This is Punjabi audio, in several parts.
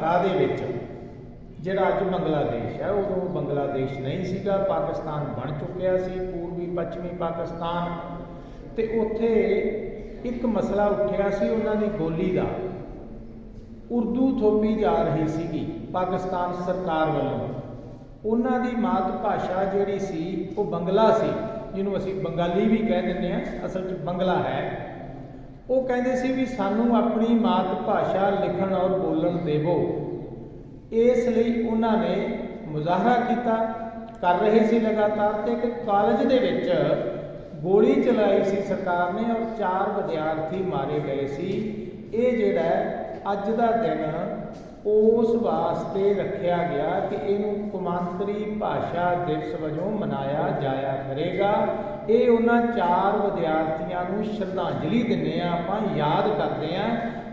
ਢਾਕਾ ਦੇ ਵਿੱਚ, ਜਿਹੜਾ ਅੱਜ ਬੰਗਲਾਦੇਸ਼ ਹੈ, ਉਦੋਂ ਬੰਗਲਾਦੇਸ਼ ਨਹੀਂ ਸੀਗਾ, ਪਾਕਿਸਤਾਨ ਬਣ ਚੁੱਕਿਆ ਸੀ, ਪੂਰਬੀ ਪੱਛਮੀ ਪਾਕਿਸਤਾਨ। ਤੇ ਉੱਥੇ ਇੱਕ ਮਸਲਾ ਉੱਠਿਆ ਸੀ ਉਹਨਾਂ ਦੀ ਬੋਲੀ ਦਾ। ਉਰਦੂ ਥੋਪੀ ਜਾ ਰਹੀ ਸੀਗੀ ਪਾਕਿਸਤਾਨ ਸਰਕਾਰ ਵੱਲੋਂ। ਉਹਨਾਂ ਦੀ ਮਾਤ ਭਾਸ਼ਾ ਜਿਹੜੀ ਸੀ, ਉਹ ਬੰਗਲਾ ਸੀ, ਜਿਹਨੂੰ ਅਸੀਂ ਬੰਗਾਲੀ ਵੀ ਕਹਿ ਦਿੰਦੇ ਆ ਅਸਲ 'ਚ ਬੰਗਲਾ ਹੈ। ਉਹ ਕਹਿੰਦੇ ਸੀ ਵੀ ਸਾਨੂੰ ਆਪਣੀ ਮਾਤ ਭਾਸ਼ਾ ਲਿਖਣ ਔਰ ਬੋਲਣ ਦੇਵੋ। ਇਸ ਲਈ ਉਹਨਾਂ ਨੇ ਮੁਜ਼ਾਹਰਾ ਕੀਤਾ, ਕਰ ਰਹੇ ਸੀ ਲਗਾਤਾਰ ਤੇ ਇੱਕ ਕਾਲਜ ਦੇ ਵਿੱਚ ਗੋਲੀ ਚਲਾਈ ਸੀ ਸਰਕਾਰ ਨੇ ਔਰ ਚਾਰ ਵਿਦਿਆਰਥੀ ਮਾਰੇ ਗਏ ਸੀ। ਇਹ ਜਿਹੜਾ ਅੱਜ ਦਾ ਦਿਨ ਉਸ ਵਾਸਤੇ ਰੱਖਿਆ ਗਿਆ ਕਿ ਇਹਨੂੰ ਕੌਮਾਂਤਰੀ ਭਾਸ਼ਾ ਦਿਵਸ ਵਜੋਂ ਮਨਾਇਆ ਜਾਇਆ ਕਰੇਗਾ। ਇਹ ਉਹਨਾਂ ਚਾਰ ਵਿਦਿਆਰਥੀਆਂ ਨੂੰ ਸ਼ਰਧਾਂਜਲੀ ਦਿੰਦੇ ਆ ਆਪਾਂ ਯਾਦ ਕਰਦੇ ਆ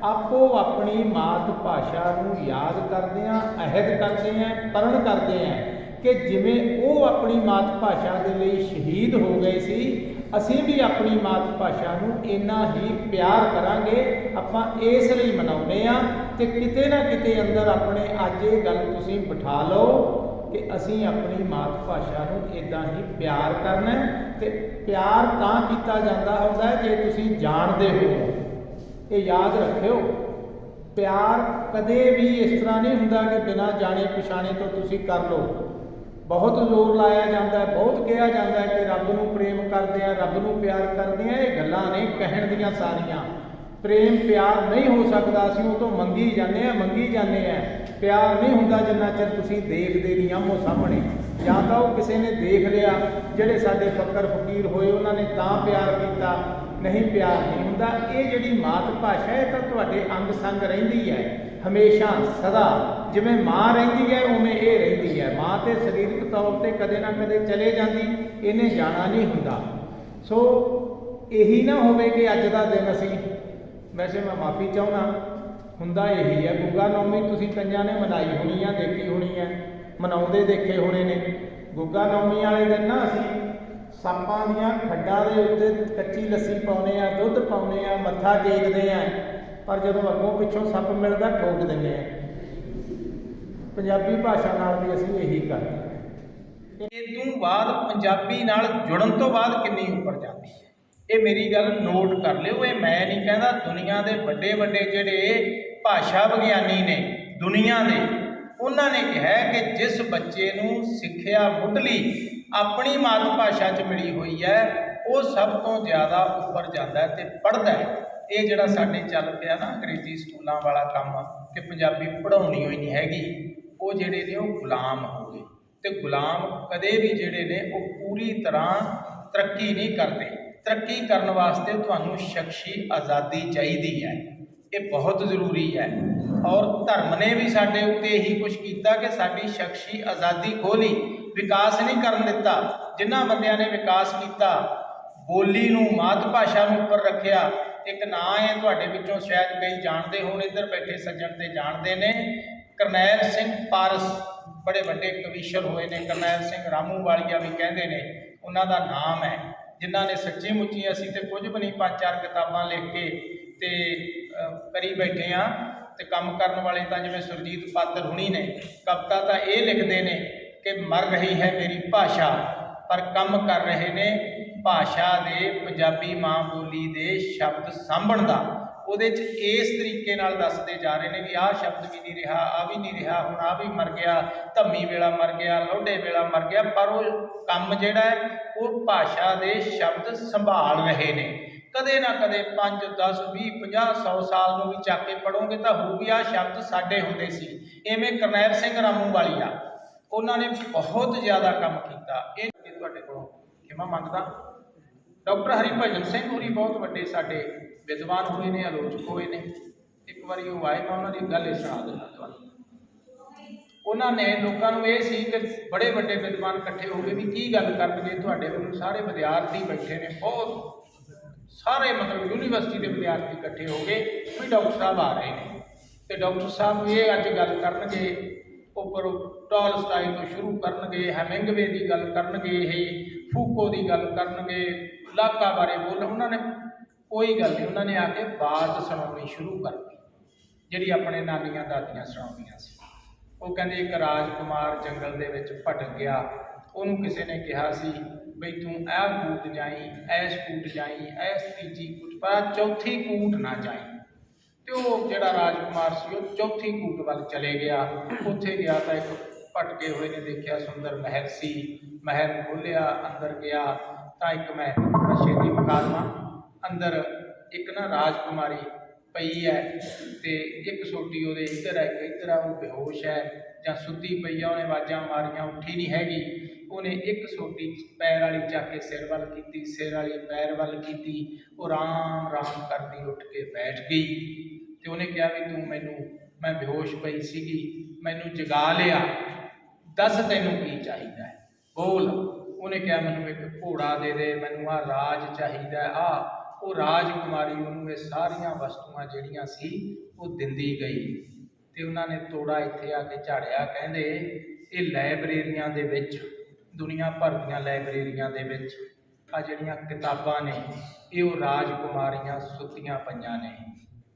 ਆਪੋ ਆਪਣੀ ਮਾਤ ਭਾਸ਼ਾ ਨੂੰ ਯਾਦ ਕਰਦੇ ਆ ਅਹਿਦ ਕਰਦੇ ਆ ਪਰਣ ਕਰਦੇ ਆ ਕਿ ਜਿਵੇਂ ਉਹ ਆਪਣੀ ਮਾਤ ਭਾਸ਼ਾ ਦੇ ਲਈ ਸ਼ਹੀਦ ਹੋ ਗਏ ਸੀ ਅਸੀਂ ਵੀ ਆਪਣੀ ਮਾਤ ਭਾਸ਼ਾ ਨੂੰ ਇੰਨਾ ਹੀ ਪਿਆਰ ਕਰਾਂਗੇ, ਆਪਾਂ ਇਸ ਲਈ ਮਨਾਉਂਦੇ ਆ ਤੇ ਕਿਤੇ ਨਾ ਕਿਤੇ ਅੰਦਰ ਆਪਣੇ ਅੱਜ ਇਹ ਗੱਲ ਤੁਸੀਂ ਬਿਠਾ ਲਓ ਕਿ ਅਸੀਂ ਆਪਣੀ ਮਾਤ ਭਾਸ਼ਾ ਨੂੰ ਇਦਾਂ ਹੀ ਪਿਆਰ ਕਰਨਾ ਹੈ ਤੇ ਪਿਆਰ ਤਾਂ ਕੀਤਾ ਜਾਂਦਾ ਹੁੰਦਾ ਜੇ ਤੁਸੀਂ ਜਾਣਦੇ ਹੋ। ਇਹ ਯਾਦ ਰੱਖਿਓ, ਪਿਆਰ ਕਦੇ ਵੀ ਇਸ ਤਰ੍ਹਾਂ ਨਹੀਂ ਹੁੰਦਾ ਕਿ ਬਿਨਾਂ ਜਾਣੇ ਪਛਾਣੇ ਤੋਂ ਤੁਸੀਂ ਕਰ ਲਓ। ਬਹੁਤ ਜ਼ੋਰ ਲਾਇਆ ਜਾਂਦਾ ਹੈ, ਬਹੁਤ ਕਿਹਾ ਜਾਂਦਾ ਹੈ ਕਿ ਰੱਬ ਨੂੰ ਪ੍ਰੇਮ ਕਰਦੇ ਆ, ਰੱਬ ਨੂੰ ਪਿਆਰ ਕਰਦੇ ਆ, ਇਹ ਗੱਲਾਂ ਨੇ ਕਹਿਣ ਦੀਆਂ ਸਾਰੀਆਂ। ਪ੍ਰੇਮ ਪਿਆਰ ਨਹੀਂ ਹੋ ਸਕਦਾ, ਅਸੀਂ ਉਹ ਤੋਂ ਮੰਗੀ ਜਾਂਦੇ ਆ, ਮੰਗੀ ਜਾਂਦੇ ਆ। ਪਿਆਰ ਨਹੀਂ ਹੁੰਦਾ ਜਿੰਨਾ ਚਿਰ ਤੁਸੀਂ ਦੇਖਦੇ ਨਹੀਂ ਆਮੋ ਸਾਹਮਣੇ। ਜਾਂ ਤਾਂ ਉਹ ਕਿਸੇ ਨੇ ਦੇਖ ਲਿਆ, ਜਿਹੜੇ ਸਾਡੇ ਫਕਰ ਫਕੀਰ ਹੋਏ, ਉਹਨਾਂ ਨੇ ਤਾਂ ਪਿਆਰ ਕੀਤਾ, ਨਹੀਂ ਪਿਆਰ ਨਹੀਂ ਹੁੰਦਾ। ਇਹ ਜਿਹੜੀ ਮਾਤ ਭਾਸ਼ਾ ਇਹ ਤਾਂ ਤੁਹਾਡੇ ਅੰਗ ਸੰਗ ਰਹਿੰਦੀ ਹੈ। ਹਮੇਸ਼ਾ ਸਦਾ ਜਿਵੇਂ ਮਾਂ ਰਹਿੰਦੀ ਹੈ, ਉਵੇਂ ਇਹ ਰਹਿੰਦੀ ਹੈ। ਮਾਂ ਤੇ ਸਰੀਰਕ ਤੌਰ ਤੇ ਕਦੇ ਨਾ ਕਦੇ ਚਲੇ ਜਾਂਦੀ, ਇਹਨੇ ਜਾਣਾ ਨਹੀਂ ਹੁੰਦਾ। ਸੋ ਇਹੀ ਨਾ ਹੋਵੇ ਕਿ ਅੱਜ ਦਾ ਦਿਨ ਅਸੀਂ, ਵੈਸੇ ਮੈਂ ਮਾਫੀ ਚਾਹੁੰਦਾ, ਹੁੰਦਾ ਇਹੀ ਹੈ। ਗੁੱਗਾ ਨੌਮੀ ਤੁਸੀਂ ਕੰਜਾਂ ਨੇ ਮਨਾਈ ਹੋਣੀ ਆ, ਦੇਖੀ ਹੋਣੀ ਹੈ ਮਨਾਉਂਦੇ ਦੇਖੇ ਹੋਣੇ ਨੇ। ਗੁੱਗਾ ਨੌਮੀ ਵਾਲੇ ਦਿਨ ਨਾ ਅਸੀਂ ਸੱਪਾਂ ਦੀਆਂ ਖੱਡਾਂ ਦੇ ਉੱਤੇ ਕੱਚੀ ਲੱਸੀ ਪਾਉਨੇ ਆ, ਦੁੱਧ ਪਾਉਨੇ ਆ, ਮੱਥਾ ਟੇਕਦੇ ਆ। ਪਰ ਜਦੋਂ ਅੱਗੋਂ ਪਿੱਛੋਂ ਸੱਪ ਮਿਲਦਾ, ਠੋਕ ਦਿੰਦੇ ਆ। ਪੰਜਾਬੀ ਭਾਸ਼ਾ ਨਾਲ ਵੀ ਅਸੀਂ ਇਹੀ ਕਰਦੇ ਹਾਂ। ਇਹ ਤੋਂ ਬਾਅਦ ਪੰਜਾਬੀ ਨਾਲ ਜੁੜਨ ਤੋਂ ਬਾਅਦ ਕਿੰਨੀ ਉੱਪਰ ਜਾਂਦੀ ਹੈ? ਇਹ ਮੇਰੀ ਗੱਲ ਨੋਟ ਕਰ ਲਿਓ, ਇਹ ਮੈਂ ਨਹੀਂ ਕਹਿੰਦਾ, ਦੁਨੀਆ ਦੇ ਵੱਡੇ ਵੱਡੇ ਜਿਹੜੇ ਭਾਸ਼ਾ ਵਿਗਿਆਨੀ ਨੇ, ਦੁਨੀਆ ਦੇ, ਉਹਨਾਂ ਨੇ ਕਿਹਾ ਕਿ ਜਿਸ ਬੱਚੇ ਨੂੰ ਸਿੱਖਿਆ ਮੁੱਢਲੀ ਆਪਣੀ ਮਾਤ ਭਾਸ਼ਾ 'ਚ ਮਿਲੀ ਹੋਈ ਹੈ, ਉਹ ਸਭ ਤੋਂ ਜ਼ਿਆਦਾ ਉੱਪਰ ਜਾਂਦਾ ਹੈ ਤੇ ਪੜ੍ਹਦਾ ਹੈ। ਇਹ ਜਿਹੜਾ ਸਾਡੇ ਚੱਲ ਪਿਆ ਨਾ ਅੰਗਰੇਜ਼ੀ ਸਕੂਲਾਂ ਵਾਲਾ ਕੰਮ, ਕਿ ਪੰਜਾਬੀ ਪੜ੍ਹਾਉਣੀ ਹੋਈ ਨਹੀਂ ਹੈਗੀ। ਉਹ ਜਿਹੜੇ ਨੇ ਉਹ ਗੁਲਾਮ ਹੋ ਗਏ। ਤੇ ਗੁਲਾਮ ਕਦੇ ਵੀ ਜਿਹੜੇ ਨੇ ਉਹ ਪੂਰੀ ਤਰ੍ਹਾਂ ਤਰੱਕੀ ਨਹੀਂ ਕਰਦੇ। ਤਰੱਕੀ ਕਰਨ ਵਾਸਤੇ ਤੁਹਾਨੂੰ ਸ਼ਖਸੀ ਆਜ਼ਾਦੀ ਚਾਹੀਦੀ ਹੈ। ਇਹ ਬਹੁਤ ਜ਼ਰੂਰੀ ਹੈ। ਔਰ ਧਰਮ ਨੇ ਵੀ ਸਾਡੇ ਉੱਤੇ ਇਹੀ ਕੁਝ ਕੀਤਾ ਕਿ ਸਾਡੀ ਸ਼ਖਸੀ ਆਜ਼ਾਦੀ ਖੋਲੀ ਵਿਕਾਸ ਨਹੀਂ ਕਰਨ ਦਿੱਤਾ। ਜਿਨ੍ਹਾਂ ਬੰਦਿਆਂ ਨੇ ਵਿਕਾਸ ਕੀਤਾ, ਬੋਲੀ ਨੂੰ, ਮਾਤ ਭਾਸ਼ਾ ਨੂੰ ਉੱਪਰ ਰੱਖਿਆ, ਇੱਕ ਨਾਂ ਹੈ ਤੁਹਾਡੇ ਵਿੱਚੋਂ ਸ਼ਾਇਦ ਕਈ ਜਾਣਦੇ ਹੋਣ, ਇੱਧਰ ਬੈਠੇ ਸੱਜਣ ਤੇ ਜਾਣਦੇ ਨੇ। ਕਰਨੈਲ ਸਿੰਘ ਪਾਰਸ ਬੜੇ ਵੱਡੇ ਕਵੀਸ਼ਰ ਹੋਏ ਨੇ, ਕਰਨੈਲ ਸਿੰਘ ਰਾਮੂ ਵਾਲੀਆ ਵੀ ਕਹਿੰਦੇ ਨੇ, ਉਹਨਾਂ ਦਾ ਨਾਮ ਹੈ, ਜਿਨ੍ਹਾਂ ਨੇ ਸੱਚੀ ਮੁੱਚੀ ਅਸੀਂ ਤੇ ਕੁਝ ਵੀ ਨਹੀਂ ਪੰਜ ਚਾਰ ਕਿਤਾਬਾਂ ਲਿਖ ਕੇ ਤੇ ਕਰੀ ਬੈਠੇ ਆ ਤੇ ਕੰਮ ਕਰਨ ਵਾਲੇ ਤਾਂ ਜਿਵੇਂ ਸੁਰਜੀਤ ਪਾਤਰ ਹੁਣੀ ਨੇ, ਕਵਿਤਾ ਤਾਂ ਇਹ ਲਿਖਦੇ ਨੇ ਕਿ ਮਰ ਰਹੀ ਹੈ ਮੇਰੀ ਭਾਸ਼ਾ, ਪਰ ਕੰਮ ਕਰ ਰਹੇ ਨੇ ਭਾਸ਼ਾ ਦੇ ਪੰਜਾਬੀ ਮਾਂ ਬੋਲੀ ਦੇ ਸ਼ਬਦ ਸਾਂਭਣ ਦਾ। ਉਹਦੇ 'ਚ ਇਸ ਤਰੀਕੇ ਨਾਲ ਦੱਸਦੇ ਜਾ ਰਹੇ ਨੇ ਵੀ ਆਹ ਸ਼ਬਦ ਵੀ ਨਹੀਂ ਰਿਹਾ ਆ ਵੀ ਨਹੀਂ ਰਿਹਾ, ਹੁਣ ਆ ਵੀ ਮਰ ਗਿਆ, ਧੰਮੀ ਵੇਲਾ ਮਰ ਗਿਆ, ਲੋਢੇ ਵੇਲਾ ਮਰ ਗਿਆ, ਪਰ ਉਹ ਕੰਮ ਜਿਹੜਾ ਹੈ, ਉਹ ਭਾਸ਼ਾ ਦੇ ਸ਼ਬਦ ਸੰਭਾਲ ਰਹੇ ਨੇ। ਕਦੇ ਨਾ ਕਦੇ 5 10 20 50 100 ਸਾਲ ਨੂੰ ਵੀ ਚੱਕ ਕੇ ਪੜੋਗੇ ਤਾਂ ਹੋਊਗੀ ਆ ਸ਼ਬਦ ਸਾਡੇ ਹੁੰਦੇ ਸੀ। ਐਵੇਂ ਕਰਨੈਲ ਸਿੰਘ ਰਾਮੂ ਵਾਲੀ ਆ। ਉਹਨਾਂ ਨੇ ਬਹੁਤ ਜ਼ਿਆਦਾ ਕੰਮ ਕੀਤਾ। ਇਹ ਤੁਹਾਡੇ ਕੋਲੋਂ ਖਿਮਾ ਮੰਗਦਾ। ਡਾਕਟਰ ਹਰੀਭਜਨ ਸਿੰਘ ਹੋਰੀ ਬਹੁਤ ਵੱਡੇ ਸਾਡੇ ਵਿਦਵਾਨ ਹੋਏ ਨੇ, ਆਲੋਚਕ ਹੋਏ ਨੇ। ਇੱਕ ਵਾਰੀ ਉਹ ਆਏ ਮੈਂ ਉਹਨਾਂ ਦੀ ਗੱਲ ਇਹ ਸੁਣਾ ਦਿੰਦਾ ਤੁਹਾਨੂੰ। ਉਹਨਾਂ ਨੇ ਲੋਕਾਂ ਨੂੰ ਇਹ ਸੀ ਕਿ ਬੜੇ ਵੱਡੇ ਵਿਦਵਾਨ ਇਕੱਠੇ ਹੋ ਗਏ ਵੀ ਕੀ ਗੱਲ ਕਰਨਗੇ, ਤੁਹਾਡੇ ਵੱਲੋਂ ਸਾਰੇ ਵਿਦਿਆਰਥੀ ਬੈਠੇ ਨੇ, ਬਹੁਤ ਸਾਰੇ ਮਤਲਬ ਯੂਨੀਵਰਸਿਟੀ ਦੇ ਵਿਦਿਆਰਥੀ ਇਕੱਠੇ ਹੋ ਗਏ ਵੀ ਡਾਕਟਰ ਸਾਹਿਬ ਆ ਰਹੇ ਨੇ। ਤੇ ਡਾਕਟਰ ਸਾਹਿਬ ਇਹ ਅੱਜ ਗੱਲ ਕਰਨਗੇ, ਉੱਪਰ ਟਾਲਸਟਾਈ ਤੋਂ ਸ਼ੁਰੂ ਕਰਨਗੇ, ਹੈਮਿੰਗਵੇ ਦੀ ਗੱਲ ਕਰਨਗੇ, ਇਹ ਫੂਕੋ ਦੀ ਗੱਲ ਕਰਨਗੇ, ਲਾਕਾ ਬਾਰੇ ਬੋਲ ਉਹਨਾਂ ਨੇ ਕੋਈ ਗੱਲ ਨਹੀਂ, ਉਹਨਾਂ ਨੇ ਆ ਕੇ ਬਾਤ ਸੁਣਾਉਣੀ ਸ਼ੁਰੂ ਕਰਤੀ, ਜਿਹੜੀ ਆਪਣੇ ਨਾਨੀਆਂ ਦਾਦੀਆਂ ਸੁਣਾਉਂਦੀਆਂ ਸੀ। ਉਹ ਕਹਿੰਦੇ, ਇੱਕ ਰਾਜਕੁਮਾਰ ਜੰਗਲ ਦੇ ਵਿੱਚ ਭਟਕ ਗਿਆ। ਉਹਨੂੰ ਕਿਸੇ ਨੇ ਕਿਹਾ ਸੀ, ਬਈ ਤੂੰ ਇਹ ਕੂਟ ਜਾਈ ਐਸ ਕੂਟ ਜਾਈ ਐਸ ਤੀਜੀ ਕੂਟ ਪਰ ਚੌਥੀ ਕੂਟ ਨਾ ਜਾਈ। ਤੇ ਉਹ ਜਿਹੜਾ ਰਾਜਕੁਮਾਰ ਸੀ, ਉਹ ਚੌਥੀ ਕੂਟ ਵੱਲ ਚਲੇ ਗਿਆ। ਉੱਥੇ ਗਿਆ ਤਾਂ ਇੱਕ ਭਟਕੇ ਹੋਏ ਨੇ ਦੇਖਿਆ ਸੁੰਦਰ ਮਹਿਲ ਸੀ। ਮਹਿਲ ਨੂੰ ਖੋਲ੍ਹਿਆ, ਅੰਦਰ ਗਿਆ ਤਾਂ ਇੱਕ ਮੈਂ ਨਸ਼ੇ ਦੀ ਮੁਕਾਦਮਾ ਅੰਦਰ ਇੱਕ ਨਾ ਰਾਜਕੁਮਾਰੀ ਪਈ ਹੈ ਤੇ ਇੱਕ ਸੋਟੀ ਉਹਦੇ ਇੱਧਰ ਹੈ ਇੱਧਰ ਆ, ਉਹ ਬੇਹੋਸ਼ ਹੈ ਜਾਂ ਸੁੱਤੀ ਪਈ ਆ, ਉਹਨੇ ਆਵਾਜ਼ਾਂ ਮਾਰੀਆਂ, ਉੱਠੀ ਨਹੀਂ ਹੈਗੀ। ਉਹਨੇ ਇੱਕ ਸੋਟੀ ਪੈਰ ਵਾਲੀ ਚੱਕ ਕੇ ਸਿਰ ਵੱਲ ਕੀਤੀ, ਸਿਰ ਵਾਲੀ ਪੈਰ ਵੱਲ ਕੀਤੀ, ਉਹ ਰਾਮ ਰਾਮ ਕਰਦੀ ਉੱਠ ਕੇ ਬੈਠ ਗਈ। ਤੇ ਉਹਨੇ ਕਿਹਾ ਵੀ ਤੂੰ ਮੈਨੂੰ, ਮੈਂ ਬੇਹੋਸ਼ ਪਈ ਸੀਗੀ, ਮੈਨੂੰ ਜਗਾ ਲਿਆ, ਦੱਸ ਤੈਨੂੰ ਕੀ ਚਾਹੀਦਾ ਹੈ? ਬੋਲ। ਉਹਨੇ ਕਿਹਾ, ਮੈਨੂੰ ਇੱਕ ਘੋੜਾ ਦੇ ਦੇ, ਮੈਨੂੰ ਆ ਰਾਜ ਚਾਹੀਦਾ ਆ ਉਹ ਰਾਜਕੁਮਾਰੀ ਉਹਨੂੰ ਇਹ ਸਾਰੀਆਂ ਵਸਤੂਆਂ ਜਿਹੜੀਆਂ ਸੀ, ਉਹ ਦਿੰਦੀ ਗਈ। ਤੇ ਉਹਨਾਂ ਨੇ ਤੋੜਾ ਇੱਥੇ ਆ ਕੇ ਝਾੜਿਆ। ਕਹਿੰਦੇ, ਇਹ ਲਾਇਬ੍ਰੇਰੀਆਂ ਦੇ ਵਿੱਚ, ਦੁਨੀਆ ਭਰ ਦੀਆਂ ਲਾਇਬ੍ਰੇਰੀਆਂ ਦੇ ਵਿੱਚ ਆ ਜਿਹੜੀਆਂ ਕਿਤਾਬਾਂ ਨੇ, ਇਹ ਉਹ ਰਾਜਕੁਮਾਰੀਆਂ ਸੁੱਤੀਆਂ ਪਈਆਂ ਨੇ।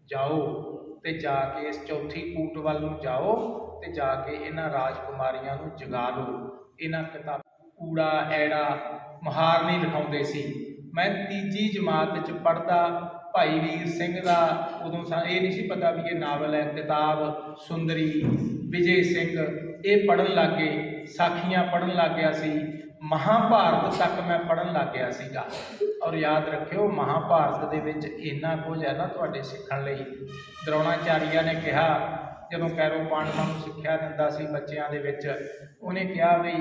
ਜਾਓ ਤੇ ਜਾ ਕੇ ਇਸ ਚੌਥੀ ਕੂਟ ਵੱਲ ਨੂੰ ਜਾਓ ਤੇ ਜਾ ਕੇ ਇਹਨਾਂ ਰਾਜਕੁਮਾਰੀਆਂ ਨੂੰ ਜਗਾ ਲਓ। ਇਹਨਾਂ ਕਿਤਾਬ ਕੂੜਾ, ਐੜਾ, ਮਹਾਰ ਨਹੀਂ ਲਿਖਾਉਂਦੇ ਸੀ। ਮੈਂ ਤੀਜੀ ਜਮਾਤ 'ਚ ਪੜ੍ਹਦਾ, ਭਾਈ ਵੀਰ ਸਿੰਘ ਦਾ ਉਦੋਂ ਸਾ, ਇਹ ਨਹੀਂ ਸੀ ਪਤਾ ਵੀ ਇਹ ਨਾਵਲ ਹੈ, ਕਿਤਾਬ, ਸੁੰਦਰੀ, ਵਿਜੇ ਸਿੰਘ, ਇਹ ਪੜ੍ਹਨ ਲੱਗੇ ਸਾਖੀਆਂ ਪੜ੍ਹਨ ਲੱਗ ਗਿਆ ਸੀ, ਮਹਾਭਾਰਤ ਤੱਕ ਮੈਂ ਪੜ੍ਹਨ ਲੱਗ ਗਿਆ ਸੀਗਾ। ਔਰ ਯਾਦ ਰੱਖਿਓ, ਮਹਾਭਾਰਤ ਦੇ ਵਿੱਚ ਇੰਨਾ ਕੁਝ ਹੈ ਨਾ ਤੁਹਾਡੇ ਸਿੱਖਣ ਲਈ। ਦਰੋਣਾਚਾਰੀਆ ਨੇ ਕਿਹਾ, ਜਦੋਂ ਕੈਰੋ ਪਾਂਡਵਾਂ ਨੂੰ ਸਿੱਖਿਆ ਦਿੰਦਾ ਸੀ ਬੱਚਿਆਂ ਦੇ ਵਿੱਚ, ਉਹਨੇ ਕਿਹਾ ਵੀ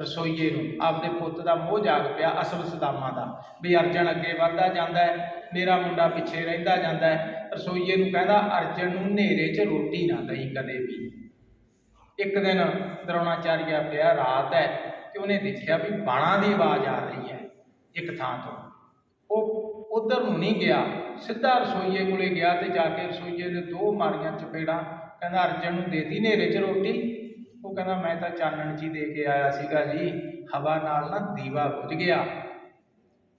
ਰਸੋਈਏ ਨੂੰ, ਆਪਦੇ ਪੁੱਤ ਦਾ ਮੋਹ ਜਾਗ ਪਿਆ ਅਸਲ ਸਦਾਮਾਂ ਦਾ। ਵੀ ਅਰਜਨ ਅੱਗੇ ਵੱਧਦਾ ਜਾਂਦਾ ਹੈ, ਮੇਰਾ ਮੁੰਡਾ ਪਿੱਛੇ ਰਹਿੰਦਾ ਜਾਂਦਾ ਹੈ। ਰਸੋਈਏ ਨੂੰ ਕਹਿੰਦਾ, ਅਰਜਨ ਨੂੰ ਹਨੇਰੇ 'ਚ ਰੋਟੀ ਨਾ ਦਈ ਕਦੇ ਵੀ। ਇੱਕ ਦਿਨ ਦਰੋਣਾਚਾਰੀਆ ਪਿਆ, ਰਾਤ ਹੈ ਤੇ ਉਹਨੇ ਦੇਖਿਆ ਵੀ ਬਾਣਾ ਦੀ ਆਵਾਜ਼ ਆ ਰਹੀ ਹੈ ਇੱਕ ਥਾਂ ਤੋਂ। ਉਹ ਉਧਰ ਨੂੰ ਨਹੀਂ ਗਿਆ, ਸਿੱਧਾ ਰਸੋਈਏ ਕੋਲੇ ਗਿਆ ਤੇ ਜਾ ਕੇ ਰਸੋਈਏ ਦੇ ਦੋ ਮਾਰੀਆਂ ਚਪੇੜਾਂ, ਕਹਿੰਦਾ, ਅਰਜਨ ਨੂੰ ਦੇਤੀ ਹਨੇਰੇ 'ਚ ਰੋਟੀ? ਉਹ ਕਹਿੰਦਾ, ਮੈਂ ਤਾਂ ਚਾਨਣ ਜੀ ਦੇ ਕੇ ਆਇਆ ਸੀਗਾ ਜੀ, ਹਵਾ ਨਾਲ ਨਾ ਦੀਵਾ ਬੁਝ ਗਿਆ।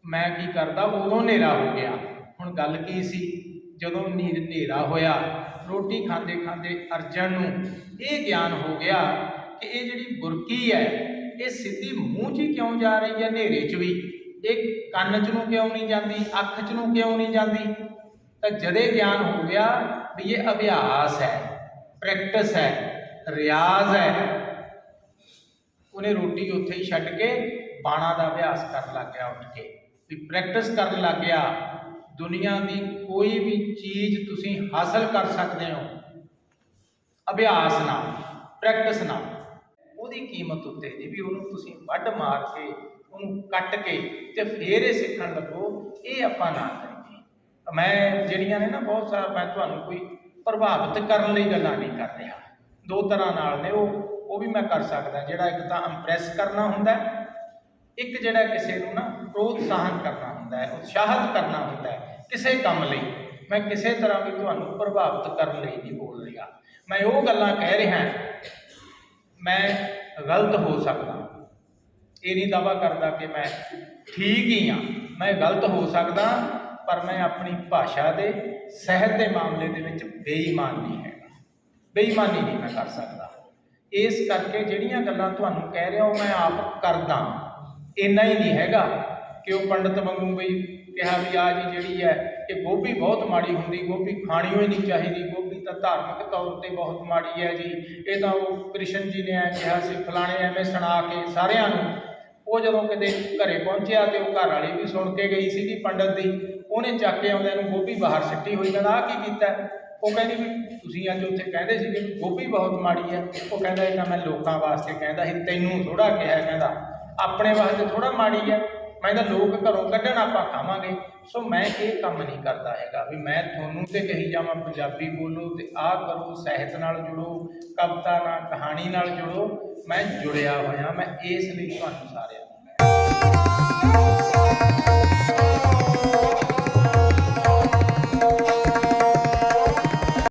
ਮੈਂ ਕੀ ਕਰਦਾ, ਉਦੋਂ ਹਨੇਰਾ ਹੋ ਗਿਆ। ਹੁਣ ਗੱਲ ਕੀ ਸੀ? ਜਦੋਂ ਨੀ- ਹਨੇਰਾ ਹੋਇਆ, ਰੋਟੀ ਖਾਂਦੇ ਖਾਂਦੇ ਅਰਜਨ ਨੂੰ ਇਹ ਗਿਆਨ ਹੋ ਗਿਆ ਕਿ ਇਹ ਜਿਹੜੀ ਬੁਰਕੀ ਹੈ, ਇਹ ਸਿੱਧੀ ਮੂੰਹ 'ਚ ਹੀ ਕਿਉਂ ਜਾ ਰਹੀ ਹੈ, ਹਨੇਰੇ 'ਚ ਵੀ? ਇਹ ਕੰਨ 'ਚ ਨੂੰ ਕਿਉਂ ਨਹੀਂ ਜਾਂਦੀ, ਅੱਖ 'ਚ ਨੂੰ ਕਿਉਂ ਨਹੀਂ ਜਾਂਦੀ? ਤਾਂ ਜਦੇ ਗਿਆਨ ਹੋ ਗਿਆ ਵੀ ਇਹ ਅਭਿਆਸ ਹੈ, ਪ੍ਰੈਕਟਿਸ ਹੈ ਰਿਆਜ਼ ਹੈ। ਉਹਨੇ ਰੋਟੀ ਉੱਥੇ ਹੀ ਛੱਡ ਕੇ ਬਾਣਾ ਦਾ ਅਭਿਆਸ ਕਰਨ ਲੱਗ ਗਿਆ ਉੱਠ ਕੇ। ਵੀ ਪ੍ਰੈਕਟਿਸ ਕਰਨ ਲੱਗ ਗਿਆ। ਦੁਨੀਆ ਦੀ ਕੋਈ ਵੀ ਚੀਜ਼ ਤੁਸੀਂ ਹਾਸਲ ਕਰ ਸਕਦੇ ਹੋ। ਅਭਿਆਸ ਨਾਲ ਪ੍ਰੈਕਟਿਸ ਨਾਲ। ਉਹਦੀ ਕੀਮਤ ਉੱਤੇ ਜੀ ਵੀ ਉਹਨੂੰ ਤੁਸੀਂ ਵੱਢ ਮਾਰ ਕੇ, ਉਹਨੂੰ ਕੱਟ ਕੇ ਤੇ ਫੇਰ ਇਹ ਸਿੱਖਣ ਲੱਗੋ, ਇਹ ਆਪਾਂ ਨਾ ਕਰੀਏ। ਮੈਂ ਜਿਹੜੀਆਂ ਨੇ ਨਾ ਬਹੁਤ ਸਾਰਾ ਮੈਂ ਤੁਹਾਨੂੰ ਕੋਈ ਪ੍ਰਭਾਵਿਤ ਕਰਨ ਲਈ ਗੱਲਾਂ ਨਹੀਂ ਕਰ ਰਿਹਾ। ਦੋ ਤਰ੍ਹਾਂ ਨਾਲ ਨੇ, ਉਹ ਉਹ ਵੀ ਮੈਂ ਕਰ ਸਕਦਾ, ਜਿਹੜਾ ਇੱਕ ਤਾਂ ਇੰਪ੍ਰੈਸ ਕਰਨਾ ਹੁੰਦਾ ਇੱਕ ਜਿਹੜਾ ਕਿਸੇ ਨੂੰ ਨਾ ਪ੍ਰੋਤਸਾਹਨ ਕਰਨਾ ਹੁੰਦਾ ਹੈ, ਉਤਸ਼ਾਹਿਤ ਕਰਨਾ ਹੁੰਦਾ ਹੈ, ਕਿਸੇ ਕੰਮ ਲਈ। ਮੈਂ ਕਿਸੇ ਤਰ੍ਹਾਂ ਵੀ ਤੁਹਾਨੂੰ ਪ੍ਰਭਾਵਿਤ ਕਰਨ ਲਈ ਨਹੀਂ ਬੋਲ ਰਿਹਾ। ਮੈਂ ਉਹ ਗੱਲਾਂ ਕਹਿ ਰਿਹਾ ਮੈਂ ਗਲਤ ਹੋ ਸਕਦਾ। ਇਹ ਨਹੀਂ ਦਾਵਾ ਕਰਦਾ ਕਿ ਮੈਂ ਠੀਕ ਹੀ ਹਾਂ, ਮੈਂ ਗਲਤ ਹੋ ਸਕਦਾ, ਪਰ ਮੈਂ ਆਪਣੀ ਭਾਸ਼ਾ ਦੇ, ਸਹਿਤ ਦੇ ਮਾਮਲੇ ਦੇ ਵਿੱਚ ਬੇਈਮਾਨ ਨਹੀਂ ਹੈਗਾ ਬੇਈਮਾਨੀ ਨਹੀਂ ਮੈਂ ਕਰ ਸਕਦਾ। ਇਸ ਕਰਕੇ ਜਿਹੜੀਆਂ ਗੱਲਾਂ ਤੁਹਾਨੂੰ ਕਹਿ ਰਿਹਾ ਉਹ ਮੈਂ ਆਪ ਕਰਦਾ। ਇੰਨਾ ਹੀ ਨਹੀਂ ਹੈਗਾ ਕਿ ਉਹ ਪੰਡਤ ਵਾਂਗੂ ਬਈ ਕਿਹਾ ਵੀ ਆ ਜੀ ਜਿਹੜੀ ਹੈ ਇਹ ਗੋਭੀ ਬਹੁਤ ਮਾੜੀ ਹੁੰਦੀ, ਗੋਭੀ ਖਾਣੀ ਹੋਈ ਨਹੀਂ ਚਾਹੀਦੀ, ਗੋਭੀ ਤਾਂ ਧਾਰਮਿਕ ਤੌਰ ਤੇ ਬਹੁਤ ਮਾੜੀ ਹੈ ਜੀ। ਇਹ ਤਾਂ ਉਹ ਕ੍ਰਿਸ਼ਨ ਜੀ ਨੇ ਐ ਕਿਹਾ ਸੀ, ਫਲਾਣੇ ਐਵੇਂ ਸੁਣਾ ਕੇ ਸਾਰਿਆਂ ਨੂੰ। ਉਹ ਜਦੋਂ ਕਿਤੇ ਘਰੇ ਪਹੁੰਚਿਆ ਤੇ ਉਹ ਘਰ ਵਾਲੀ ਵੀ ਸੁਣ ਕੇ ਗਈ ਸੀਗੀ ਪੰਡਤ ਦੀ, ਉਹਨੇ ਚੱਕ ਕੇ ਆਉਂਦਿਆਂ ਨੂੰ ਗੋਭੀ ਬਾਹਰ ਸਿੱਟੀ ਹੋਈ ਕਹਿੰਦਾ ਆ ਕੀ ਕੀਤਾ? ਉਹ ਕਹਿੰਦੀ ਵੀ ਤੁਸੀਂ ਅੱਜ ਉੱਥੇ ਕਹਿੰਦੇ ਸੀਗੇ ਵੀ ਗੋਭੀ ਬਹੁਤ ਮਾੜੀ ਹੈ। ਉਹ ਕਹਿੰਦਾ ਇਹ ਤਾਂ ਮੈਂ ਲੋਕਾਂ ਵਾਸਤੇ ਕਹਿੰਦਾ ਸੀ, ਤੈਨੂੰ ਥੋੜਾ ਕਿਹਾ ਕਹਿੰਦਾ, ਆਪਣੇ ਵਾਸਤੇ ਥੋੜਾ ਮਾੜੀ ਹੈ। ਮੈਂ ਤਾਂ ਲੋਕ ਘਰੋਂ ਕੱਢਣ ਆਪਾਂ ਖਾਵਾਂਗੇ। ਸੋ ਮੈਂ ਇਹ ਕੰਮ ਨਹੀਂ ਕਰਦਾ ਹੈਗਾ ਵੀ ਮੈਂ ਤੁਹਾਨੂੰ ਤੇ ਕਹੀ ਜਾਵਾਂ ਪੰਜਾਬੀ ਬੋਲੋ ਤੇ ਆਹ ਕਰੋ, ਸਾਹਿਤ ਨਾਲ ਜੁੜੋ, ਕਵਿਤਾ ਨਾਲ, ਕਹਾਣੀ ਨਾਲ ਜੁੜੋ। ਮੈਂ ਜੁੜਿਆ ਹੋਇਆ, ਮੈਂ ਇਸ ਲਈ ਤੁਹਾਨੂੰ ਸਾਰਿਆਂ ਨੂੰ